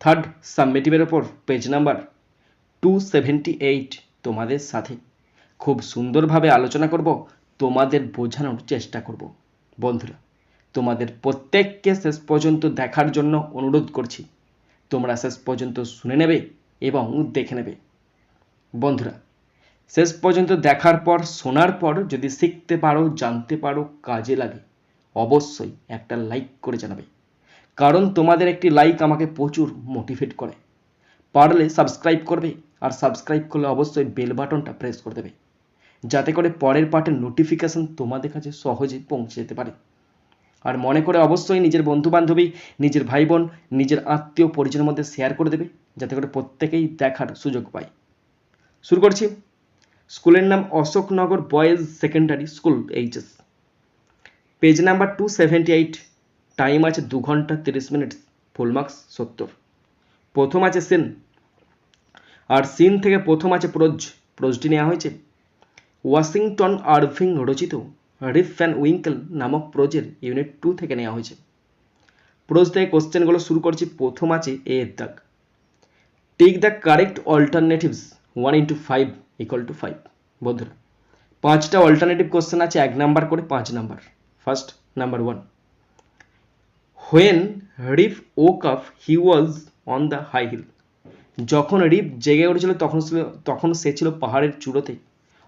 Third সাবমিটিভের ওপর page number two seventy eight তোমাদের সাথে। খুব সুন্দরভাবে আলোচনা করব, তোমাদের বোঝানোর চেষ্টা করব। বন্ধুরা, তোমাদের প্রত্যেককে শেষ পর্যন্ত দেখার জন্য অনুরোধ করছি। তোমরা শেষ পর্যন্ত শুনে নেবে এবং দেখে নেবে। বন্ধুরা, শেষ পর্যন্ত দেখার পর, শোনার পর যদি শিখতে পারো, জানতে পারো, কাজে লাগে, অবশ্যই একটা লাইক করে জানাবে। কারণ তোমাদের একটি লাইক আমাকে প্রচুর মোটিভেট করে। পারলে সাবস্ক্রাইব করবে আর সাবস্ক্রাইব করলে অবশ্যই বেল বাটনটা প্রেস করে দেবে। যাতে করে পরের পার্টের নোটিফিকেশন তোমাদের কাছে সহজে পৌঁছে যেতে পারে। আর মনে করে অবশ্যই নিজের বন্ধু বান্ধবী নিজের ভাই বোন নিজের আত্মীয় পরিজনের মধ্যে শেয়ার করে দেবে, যাতে করে প্রত্যেকেই দেখার সুযোগ পায়। শুরু করছি। স্কুলের নাম Ashoknagar boys secondary school HS page number two seventy eight time আছে দু ঘণ্টা তিরিশ মিনিট ফুল মার্কস সত্তর। প্রথম আছে সিন আর সিন থেকে প্রথম আছে প্রোজ প্রোজটি নেওয়া হয়েছে। ওয়াশিংটন আরভিং রচিত রিফ অ্যান্ড উইঙ্কেল নামক প্রোজের ইউনিট টু থেকে নেওয়া হয়েছে। প্রোজ থেকে কোশ্চেনগুলো শুরু করছি, প্রথম আছে এ এর দাগ। Take the correct alternatives one into five equal to five বন্ধুরা। পাঁচটা অল্টারনেটিভ কোশ্চেন আছে, এক নাম্বার করে পাঁচ number first number one when Rip awoke he was on the high hill যখন রিফ জেগে উঠেছিল তখন ছিল তখন সে ছিল পাহাড়ের চূড়োতে।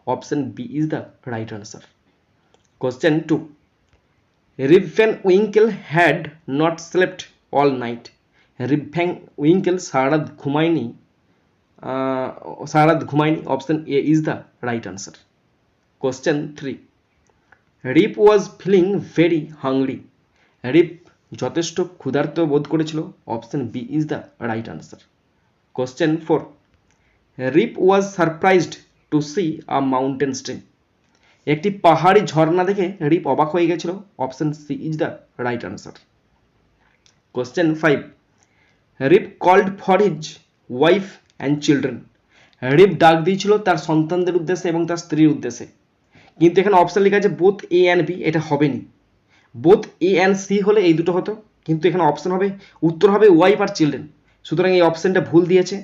Option B is the right answer question two Rip Van Winkle had not slept all night Rip Van Winkle সারা রাত ঘুমায়নি আহ, সারা রাত ঘুমায়নি। Option A is the right answer question three Rip was feeling very hungry Rip যথেষ্ট ক্ষুধার্ত বোধ করেছিল। Option B is the right answer question four Rip was surprised to see a mountain stream একটি পাহাড়ি ঝর্ণা দেখে রিপ অবাক হয়ে গেছিল। Option C is the right answer question five Rip called for his wife and children Rip ডাক দিয়েছিল তার সন্তানদের উদ্দেশ্যে এবং তার স্ত্রীর উদ্দেশ্যে। কিন্তু এখানে অপশন লেখা আছে বোথ এ অ্যান্ড বি এটা হবে নি বোথ এ অ্যান্ড সি হলে এই দুটো হতো, কিন্তু এখানে অপশন হবে, উত্তর হবে ওয়াইফ আর চিলড্রেন সুতরাং এই অপশনটা ভুল দিয়েছে,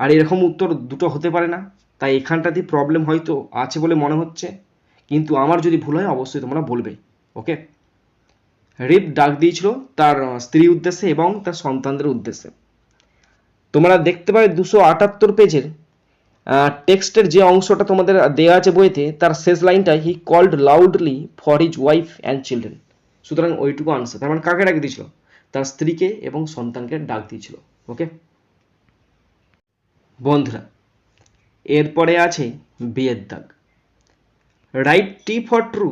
আর এরকম উত্তর দুটো হতে পারে না। তাই এখানটাতে প্রবলেম হয়তো আছে বলে মনে হচ্ছে, কিন্তু আমার যদি ভুল হয়, অবশ্যই তোমরা বলবে ওকে রিপ ডাক দিয়েছিল তার স্ত্রী উদ্দেশ্যে এবং তার সন্তানদের উদ্দেশ্যে। তোমরা দেখতে পাবে দুশো আটাত্তর পেজের টেক্সটের যে অংশটা তোমাদের দেওয়া আছে বইতে, তার শেষ লাইনটা he called loudly for his wife and children সুতরাং ওইটুকু আনসার তার মানে কাকে ডাক দিয়েছিল? তার স্ত্রীকে এবং সন্তানকে ডাক দিয়েছিল। ওকে বন্ধুরা, এরপরে আছে বিয়ের দাগ। Write T for true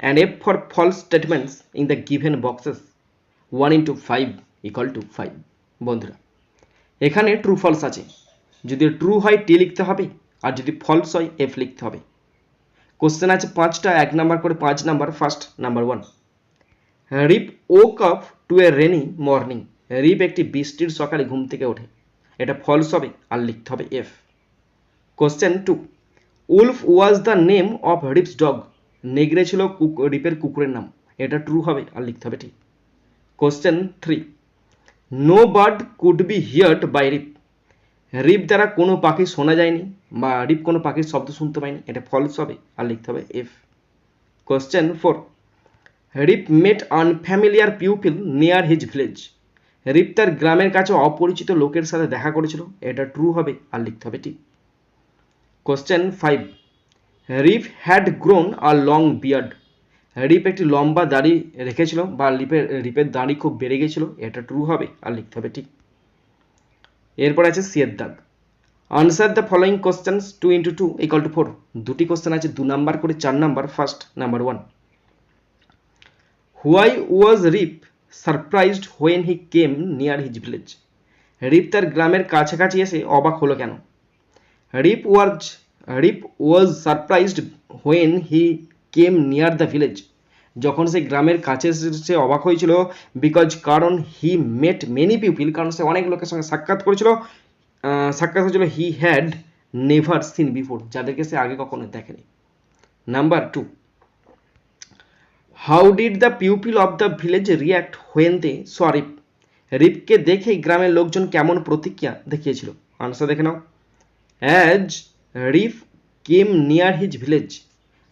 and F for false statements in the given boxes one into five equal to five বন্ধুরা, এখানে ট্রু ফলস আছে। যদি ট্রু হয় টি লিখতে হবে, আর যদি ফলস হয় এফ লিখতে হবে। কোশ্চেন আছে পাঁচটা, এক নাম্বার করে পাঁচ number first number one Rip woke up to a rainy morning Rip একটি বৃষ্টির সকালে ঘুম থেকে ওঠে। এটা ফলস হবে আর লিখতে হবে F question two Wolf was the name of Rip's dog নেগড়ে ছিল রিপের কুকুরের নাম। এটা ট্রু হবে আর লিখতে হবে ঠিক। Question three no bird could be heard by Rip Rip দ্বারা কোনো পাখি শোনা যায়নি বা রিপ কোনো পাখির শব্দ শুনতে পায়নি। এটা ফলস হবে আর লিখতে হবে F question four Rip met unfamiliar people near his village. Rip তার গ্রামের কাছে অপরিচিত লোকের সাথে দেখা করেছিল। এটা ট্রু হবে আর লিখতে হবে ঠিক। Question five Rip had grown a long beard Rip একটি লম্বা দাড়ি রেখেছিল বা রিপের রিপের দাড়ি খুব বেড়ে গেছিল এটা ট্রু হবে আর লিখতে হবে ঠিক। এরপর আছে সিয়ের দাগ answer the following questions two into two equal to four দুটি কোশ্চেন আছে, দু নাম্বার করে চার number first number one why was Rip surprised when he came near his village Rip তার গ্রামের কাছাকাছি এসে অবাক হলো কেন? Rip was Rip was surprised when he came near the village যখন সে গ্রামের কাছে সে অবাক হয়েছিল বিকজ কারণ হি মেট মেনি পিপিল কারণ সে অনেক লোকের সঙ্গে সাক্ষাৎ করেছিল সাক্ষাৎ হয়েছিল he had never seen before যাদেরকে সে আগে কখনো দেখেনি। Number two how did the people of the village react when they saw Rip রিপকে দেখে গ্রামের লোকজন কেমন প্রতিক্রিয়া দেখিয়েছিল। আনসার দেখে নাও। As Rip came near his village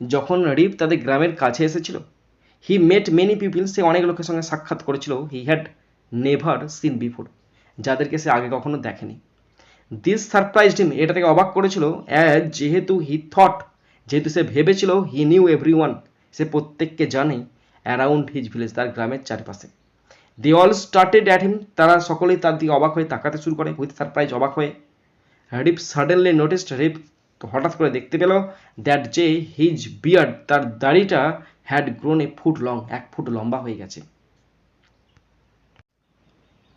যখন রিপ তাদের গ্রামের কাছে এসেছিল হি মেট মেনি পিপিল সে অনেক লোকের সঙ্গে সাক্ষাৎ করেছিল। He had never seen before যাদেরকে সে আগে কখনো দেখেনি। দিস সারপ্রাইজড হিম এটা থেকে অবাক করেছিল। অ্যাজ যেহেতু হি থট যেহেতু সে ভেবেছিল হি নিউ এভরি সে প্রত্যেককে জানে অ্যারাউন্ড হিজ ভিলেজ তার গ্রামের চারপাশে। They all started at him তারা সকলেই তার দিকে অবাক হয়ে তাকাতে শুরু করে উইথ সারপ্রাইজ অবাক হয়ে। রিপ সাডেনলি নোটিসড রিপ হঠাৎ করে দেখতে পেল দ্যাট যে হিজ বিয়ার্ড তার দাড়িটা had grown a foot long এক ফুট লম্বা হয়ে গেছে।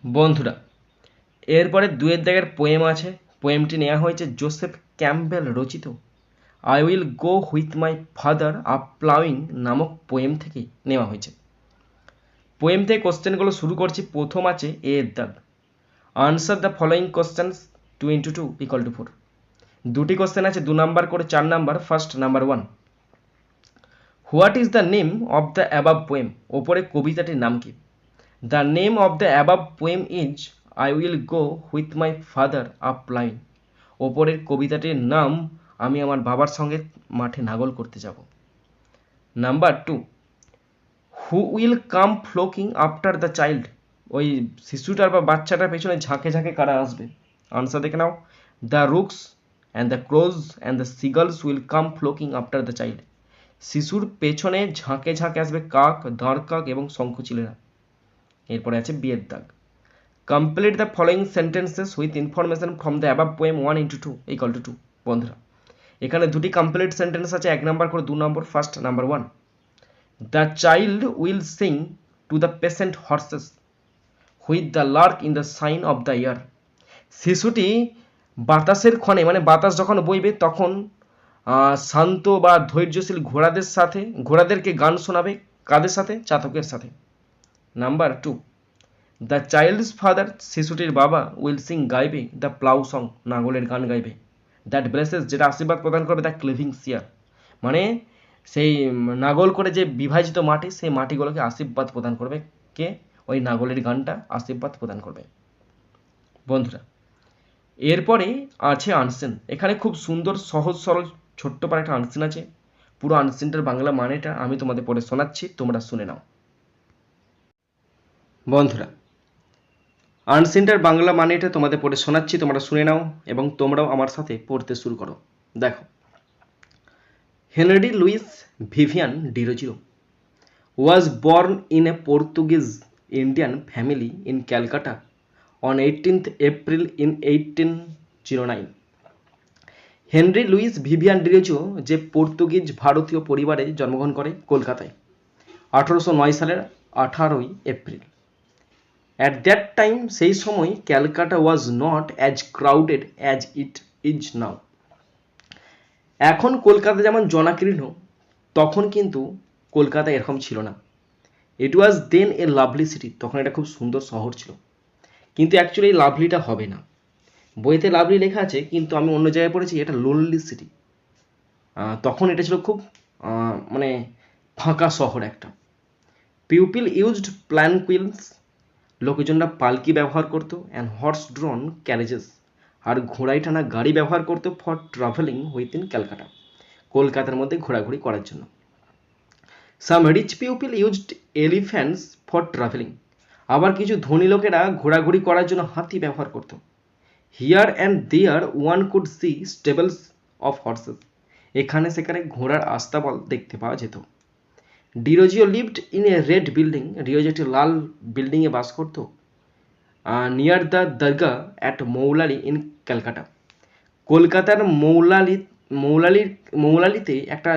বন্ধুরা, এরপরে দুয়ের দাগের পোয়েম আছে পোয়েমটি নেওয়া হয়েছে জোসেফ ক্যাম্পবেল রচিত। I will go with my father up ploughing নামক পোয়েম থেকে নেওয়া হয়েছে। পোয়েম থেকে কোশ্চেনগুলো শুরু করছি, প্রথম আছে এ এর দাগ answer the following question two into two equal to four দুটি কোশ্চেন আছে, দু নাম্বার করে চার number first number one what is the name of the above poem ওপরে কবিতাটির নাম কি? The name of the above poem is I will go with my father up line ওপরের কবিতাটির নাম আমি আমার বাবার সঙ্গে মাঠে নাগল করতে যাব। Number two who will come flocking after the child ওই শিশুটার বা বাচ্চাটার পেছনে ঝাঁকে ঝাঁকে কারা আসবে? আনসার দেখে নাও। The rooks and the crows and the seagulls will come flocking after the child শিশুর পেছনে ঝাঁকে ঝাঁকে আসবে কাক দাঁড় কাক এবং শঙ্খচিলেরা। এরপরে আছে বিয়ের দাগ। Complete the following sentences with information from the above poem one into two equal to two বন্ধুরা। এখানে দুটি কমপ্লিট সেন্টেন্স আছে, এক নাম্বার করে দু number first number one the child will sing to the patient horses with the lark in the shine of the year শিশুটি বাতাসের ক্ষণে মানে বাতাস যখন বইবে, তখন শান্ত বা ধৈর্যশীল ঘোড়াদের সাথে, ঘোড়াদেরকে গান শোনাবে কাদের সাথে? চাতকের সাথে। Number two the child's father শিশুটির বাবা উইল সিং গাইবে দ্য প্লাউ সং নাগলের গান গাইবে। দ্যাট ব্লেসেস যেটা আশীর্বাদ প্রদান করবে দ্য ক্লিভিং সিয়ার মানে সেই নাগল করে যে বিভাজিত মাটি, সেই মাটিগুলোকে আশীর্বাদ প্রদান করবে কে? ওই নাগলের গানটা আশীর্বাদ প্রদান করবে। বন্ধুরা, এরপরে আছে আনসেন। এখানে খুব সুন্দর, সহজ, সরল, ছোট্ট পার একটা আনসেন আছে। পুরো আনসেনটার বাংলা মানেটা আমি তোমাদের পড়ে শোনাচ্ছি, তোমরা শুনে নাও। বন্ধুরা আনসিনটার বাংলা মানেটা তোমাদের পড়ে শোনাচ্ছি, তোমরা শুনে নাও এবং তোমরাও আমার সাথে পড়তে শুরু করো। দেখো। Henry Louis Vivian Derozio was born in a Portuguese Indian family in Calcutta on eighteenth April in eighteen zero nine Henry Louis Vivian Derozio যে পর্তুগিজ ভারতীয় পরিবারে জন্মগ্রহণ করে কলকাতায়, আঠারোশো নয় সালের আঠারোই এপ্রিল অ্যাট দ্যাট টাইম সেই সময় Calcutta was not as crowded as it is now এখন কলকাতা যেমন জনাকীর্ণ, তখন কিন্তু কলকাতা এরকম ছিল না। ইট ওয়াজ দেন এ লাভলি সিটি তখন এটা খুব সুন্দর শহর ছিল। কিন্তু অ্যাকচুয়ালি লাভলিটা হবে না। বইতে লাভলি লেখা আছে, কিন্তু আমি অন্য জায়গায় পড়েছি, এটা লোনলি সিটি তখন এটা ছিল খুব মানে ফাঁকা শহর একটা। পিউপিল ইউজড প্ল্যান কুইলস লোকজনরা পালকি ব্যবহার করতো অ্যান্ড হর্স ড্রন ক্যারেজেস আর ঘোড়ায় টানা গাড়ি ব্যবহার করতো for travelling with in Calcutta, কলকাতার মধ্যে ঘোরাঘুরি করার জন্য। Some rich people used elephants for travelling আবার কিছু ধনী লোকেরা ঘোরাঘুরি করার জন্য হাতি ব্যবহার করতো। Here and there one could see stables of horses এখানে সেখানে ঘোড়ার আস্তাবল দেখতে পাওয়া যেত। Derozio lived in a red building Derozio একটি লাল বিল্ডিংয়ে বাস করতো near the dargah at Moulali in Calcutta কলকাতার মৌলালি মৌলালির মৌলালিতে একটা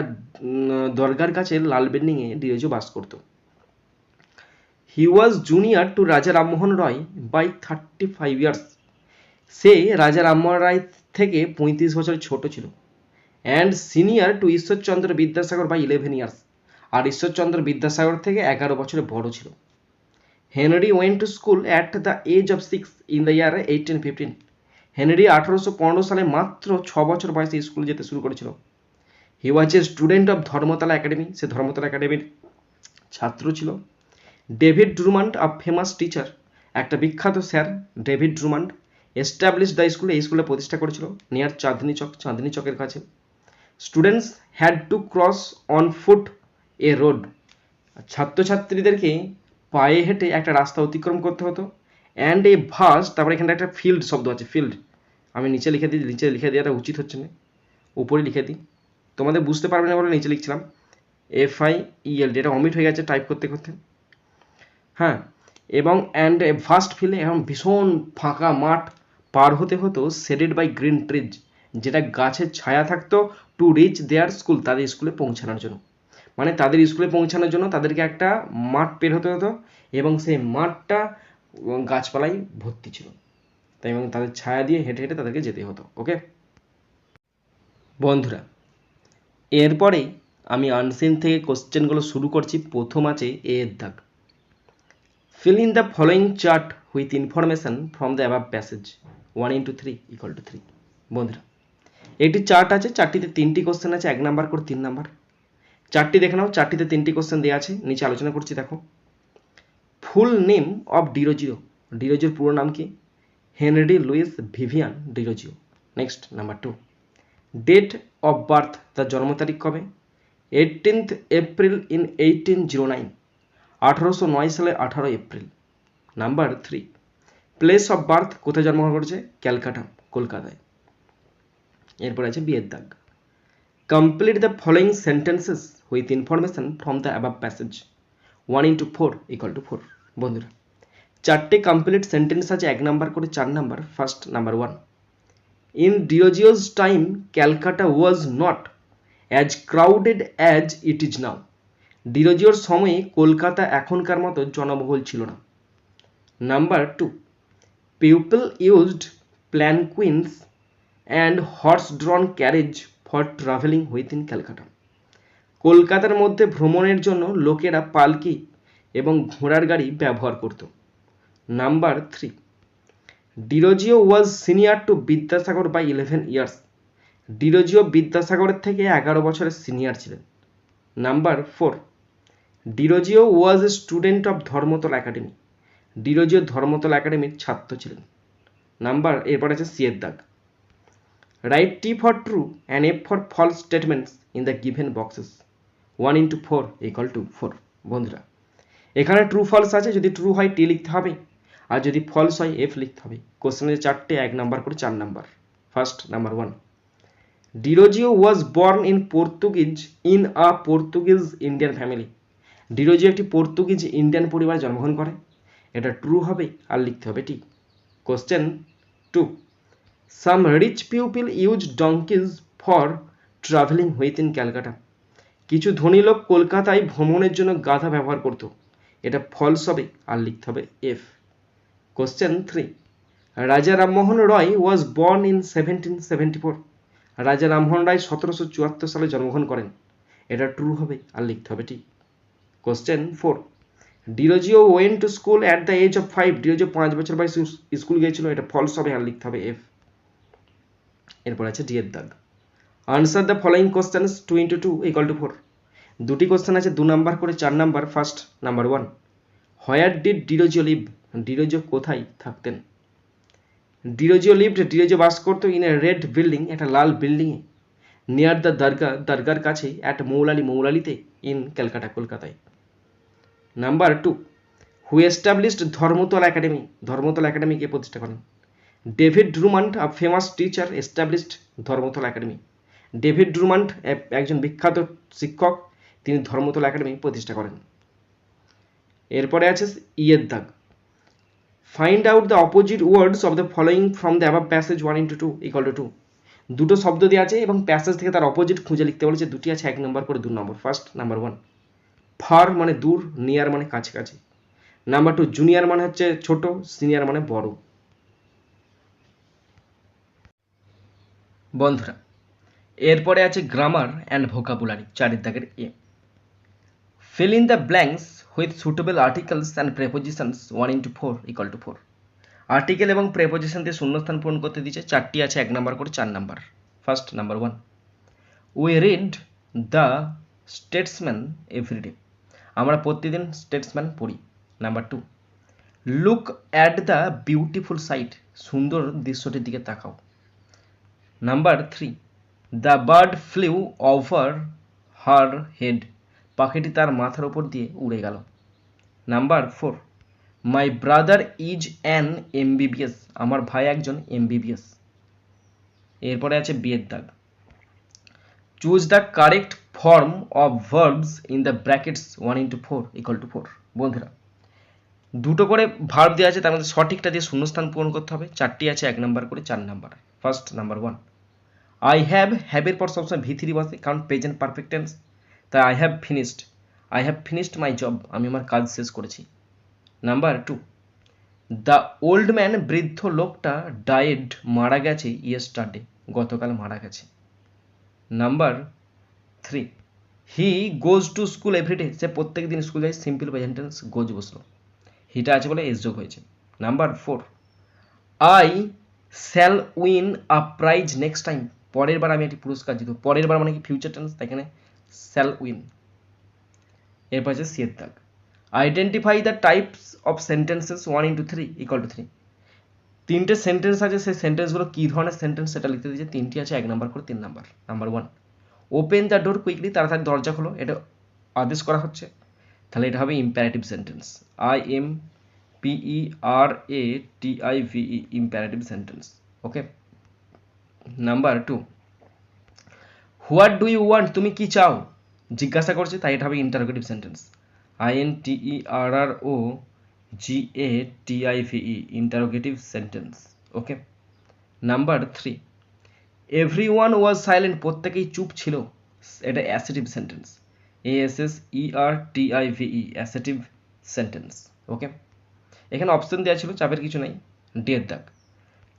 দরগার কাছে লাল বিল্ডিংয়ে ডিরোজিও বাস করতো। হি was junior to Raja Rammohan Roy by thirty five years সে রাজা রামমোহন রায় থেকে পঁয়ত্রিশ বছর ছোট ছিল। And senior to Ishwarchandra Vidyasagar by eleven years আর ঈশ্বরচন্দ্র বিদ্যাসাগর থেকে এগারো বছরের বড় ছিল। Henry went to school at the age of six in the year eighteen fifteen Henry আঠারোশো পনেরো সালে মাত্র ছ বছর বয়সে স্কুল যেতে শুরু করেছিল। He was a student of Dharmatala Academy সে ধর্মতলা একাডেমির ছাত্র ছিল। David Drummond a famous teacher একটা বিখ্যাত sir David Drummond establish the স্কুলে এই স্কুলে প্রতিষ্ঠা করেছিল নিয়ার চাঁদনি চক, চাঁদনি চকের কাছে। Students had to cross on foot a road. ছাত্রছাত্রীদেরকে পায়ে হেঁটে একটা রাস্তা অতিক্রম করতে হতো। অ্যান্ড এ ভাস তারপরে এখানে একটা ফিল্ড শব্দ আছে ফিল্ড আমি নিচে লিখে দিই, নিচে লিখে দেওয়াটা উচিত হচ্ছে না। উপরে লিখে দিই। তোমাদের বুঝতে পারবে না বলে নিচে লিখছিলাম। এফ আই ইএল এটা অমিট হয়ে গেছে টাইপ করতে করতে। হ্যাঁ এবং অ্যান্ড এ ফার্স্ট ফিল্ডে এখন ভীষণ ফাঁকা মাঠ পার হতে হতো সেডেড বাই গ্রিন ট্রিজ যেটা গাছের ছায়া থাকতো টু রিচ দেয়ার স্কুল তাদের স্কুলে পৌঁছানোর জন্য। মানে তাদের স্কুলে পৌঁছানোর জন্য তাদেরকে একটা মাঠ পের হতে হতো এবং সেই মাঠটা গাছপালায় ভর্তি ছিল। তাই এবং তাদের ছায়া দিয়ে হেঁটে হেঁটে তাদেরকে যেতে হতো ওকে বন্ধুরা এরপরে আমি আনসিন থেকে কোশ্চেনগুলো শুরু করছি প্রথম আছে এ এর দাগ। Fill in the following chart with information from the above passage one into three equal to three বন্ধুরা একটি চার্ট আছে, চারটিতে তিনটি কোশ্চেন আছে, এক নাম্বার করে তিন নাম্বার চারটি দেখে নাও, চারটিতে তিনটি কোশ্চেন দেওয়া আছে, নিচে আলোচনা করছি, দেখো। ফুল নেম অফ ডিরোজিও ডিরোজিওর পুরো নাম কি? Henry Louis Vivian Derozio next number two date of birth তার জন্ম তারিখ কবে? Eighteenth April in eighteen zero nine আঠারোশো নয় সালে আঠারো April. Number three place of birth কোথায় জন্মগ্রহণ করেছে? ক্যালকাটা, কলকাতায়। এরপর আছে বিয়ের দাগ। Complete the following sentences with information from the above passage one into four equal to four বন্ধুরা, চারটে কমপ্লিট সেন্টেন্স আছে, এক নাম্বার করে চার number first number one in Derozio's time Calcutta was not as crowded as it is now ডিরোজিওর সময়ে কলকাতা এখনকার মতো জনবহুল ছিল না। Number two people used palanquins and horse drawn carriage for travelling within Calcutta কলকাতার মধ্যে ভ্রমণের জন্য লোকেরা পালকি এবং ঘোড়ার গাড়ি ব্যবহার করত। Number three Derozio was senior to Vidyasagar by eleven years Derozio বিদ্যাসাগরের থেকে এগারো বছরের সিনিয়র ছিলেন। Number four Derozio was a student of Dharmatala Academy Derozio Dharmatala একাডেমির ছাত্র ছিলেন। নাম্বার এরপর আছে সিয়ের দাগ write T for true and F for false statements in the given boxes one into four equal to four বন্ধুরা। এখানে true false আছে, যদি ট্রু হয় টি লিখতে হবে। আর যদি ফলস হয় এফ লিখতে হবে। কোশ্চেনের চারটে এক নাম্বার করে চার number first number one Derozio was born in Portuguese in a Portuguese Indian family Derozio একটি পর্তুগিজ ইন্ডিয়ান পরিবারে জন্মগ্রহণ করে। এটা ট্রু হবে আর লিখতে হবে T question two some rich people use donkeys for travelling within Calcutta কিছু ধনী লোক কলকাতায় ভ্রমণের জন্য গাধা ব্যবহার করত। এটা ফলস হবে আর লিখতে হবে F question three Raja Rammohan Roy was born in seventeen seventy four Raja Rammohan Roy সতেরোশো চুয়াত্তর সালে জন্মগ্রহণ করেন। এটা ট্রু হবে আর লিখতে হবে T question four Derozio went to school at the age of five Derozio পাঁচ বছর বয়সে স্কুল গিয়েছিল। এটা ফলস হবে আর লিখতে হবে এফ এরপর আছে ডি এর দাগ answer the following questions two into two equal to four দুটি কোশ্চেন আছে, দু নাম্বার করে চার number first number one where did Derozio live Derozio কোথায় থাকতেন? ডিরোজিও লিভড ডিরোজিও বাস করতো ইন এ রেড বিল্ডিং একটা লাল বিল্ডিংয়ে নিয়ার দ্য দরগা দরগার কাছে অ্যাট মৌলালি মৌলালিতে ইন ক্যালকাটা কলকাতায় number two who established Dharmatala Academy Dharmatala একাডেমিকে প্রতিষ্ঠা করেন। David Drummond a famous teacher established Dharmatala Academy David Drummond একজন বিখ্যাত শিক্ষক, তিনি ধর্মতল একাডেমি প্রতিষ্ঠা করেন। এরপরে আছে ইয়ের দাগ। Find out the opposite words of the following from the above passage one into two equal to two দুটো শব্দ দিয়ে আছে এবং প্যাসেজ থেকে তার অপোজিট খুঁজে লিখতে বলেছে। দুটি আছে, এক নম্বর করে দু number. First number one far মানে দূর নিয়ার মানে কাছাকাছি। নাম্বার টু জুনিয়র মানে হচ্ছে ছোট সিনিয়র মানে বড়। বন্ধুরা, এরপরে আছে গ্রামার অ্যান্ড ভোকাবুলারি চারের দাগের এ। Fill in the blanks with suitable articles and prepositions 1 into 4 equal to 4 article এবং প্রেপোজিশন দিয়ে শূন্যস্থান পূরণ করতে দিয়েছে, চারটি আছে, এক নাম্বার করে চার number. First number one we read the Statesman everyday আমরা প্রতিদিন স্টেটসম্যান পড়ি। Number two look at the beautiful sight সুন্দর দৃশ্যটির দিকে তাকাও। Number three the bird flew over her head পাখিটি তার মাথার উপর দিয়ে উড়ে গেল। Number four my brother is an MBBS আমার ভাই একজন এমবিবিএস এরপরে আছে বিয়ের দাগ। Choose the correct form of verbs in the brackets one into four equal to four বন্ধুরা, দুটো করে ভার্ব দেওয়া আছে, তার মধ্যে সঠিকটা দিয়ে শূন্যস্থান পূরণ করতে হবে। চারটি আছে এক নাম্বার করে, চার number first number one I have হ্যাভের পর সবসময় ভি থ্রি বসে কারণ প্রেজেন্ট পারফেক্ট টেন্স তাই I have finished I have finished my job আমি আমার কাজ শেষ করেছি। Number two the old man বৃদ্ধ লোকটা ডায়েড মারা গেছে ইয়েস্টারডে গতকাল মারা গেছে। Number three he goes to school every day সে প্রত্যেক দিন স্কুল যায় সিম্পল প্রেজেন্ট টেন্স গোজ বসল। হিটা আছে বলে এস যোগ হয়েছে। Number four I shall win a prize next time পরের বার আমি একটি পুরস্কার জিতব। পরের বার মানে কি? ফিউচার টেন্স তাই এখানে শ্যাল উইন এরপর আছে সিয়ের দাগ identify the types of sentences one into three equal to three তিনটে সেন্টেন্স আছে, সেই সেন্টেন্সগুলো কী ধরনের সেন্টেন্স সেটা লিখতে দিয়েছে? তিনটি আছে, এক নাম্বার করে তিন number. Number one open the door quickly তাড়াতাড়ি দরজা খোলো। এটা আদেশ করা হচ্ছে। তাহলে এটা হবে imperative sentence I M P E R A T I V E imperative sentence okay number two what do you want তুমি কি চাও? জিজ্ঞাসা করছে, তাই এটা হবে interrogative sentence I N T E R R O G A T I V E interrogative sentence okay number three everyone was silent প্রত্যেকেই চুপ ছিল। এটা assertive sentence A S S E R T I V E assertive sentence okay এখানে option দেওয়া ছিল, চাপের কিছু নাই। ডের দাগ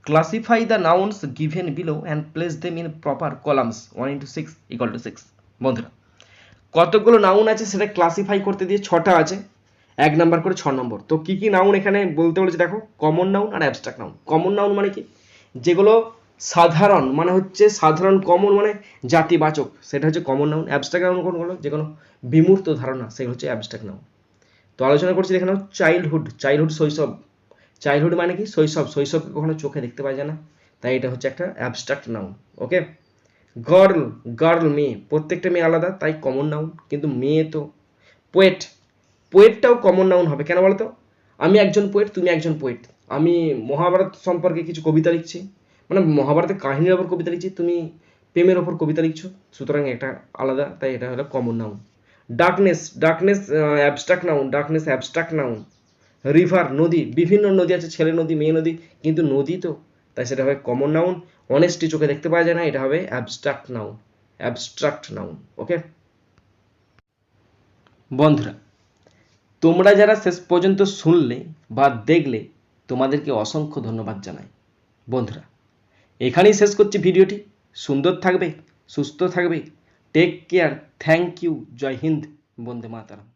classify the nouns given below and place them in proper columns one into six equal to six বন্ধুরা, কতগুলো নাউন আছে সেটা ক্লাসিফাই করতে দিয়ে ছটা আছে? এক নাম্বার করে ছ নম্বর তো কি কি নাউন এখানে বলতে বলেছে দেখো? কমন নাউন আর অ্যাবস্ট্রাক্ট নাউন কমন নাউন মানে কি? যেগুলো সাধারণ মানে হচ্ছে সাধারণ কমন মানে জাতিবাচক। সেটা হচ্ছে কমন নাউন অ্যাবস্ট্রাক্ট নাউন কোনগুলো যেগুলো বিমূর্ত ধারণা, সেগুলো হচ্ছে অ্যাবস্ট্রাক্ট নাউন তো আলোচনা করছি এখানে চাইল্ডহুড চাইল্ডহুড শৈশব। চাইল্ডহুড মানে কি? শৈশব। শৈশবকে কখনো চোখে দেখতে পাওয়া যায় না। তাই এটা হচ্ছে একটা abstract noun okay girl girl মেয়ে, প্রত্যেকটা মেয়ে আলাদা, তাই কমন নাউন কিন্তু মেয়ে তো পোয়েট পোয়েটটাও কমন নাউন হবে। কেন বলতো? আমি একজন পোয়েট তুমি একজন পোয়েট আমি মহাভারত সম্পর্কে কিছু কবিতা লিখছি। মানে মহাভারতের কাহিনীর ওপর কবিতা লিখছি, তুমি প্রেমের ওপর কবিতা লিখছো। সুতরাং এটা আলাদা, তাই এটা হলো common noun darkness darkness abstract noun darkness abstract noun river নদী, বিভিন্ন নদী আছে, ছেলে নদী, মেয়ে নদী, কিন্তু নদী তো, তাই সেটা হবে কমন নাউন অনেস্টি চোখে দেখতে পাওয়া যায় না, এটা হবে abstract noun abstract noun okay বন্ধুরা, তোমরা যারা শেষ পর্যন্ত শুনলে বা দেখলে, তোমাদেরকে অসংখ্য ধন্যবাদ জানাই। বন্ধুরা, এখানেই শেষ করছি ভিডিওটি, সুন্দর থাকবে, সুস্থ থাকবে টেক কেয়ার থ্যাংক ইউ জয় হিন্দ, বন্দে মাতারাম।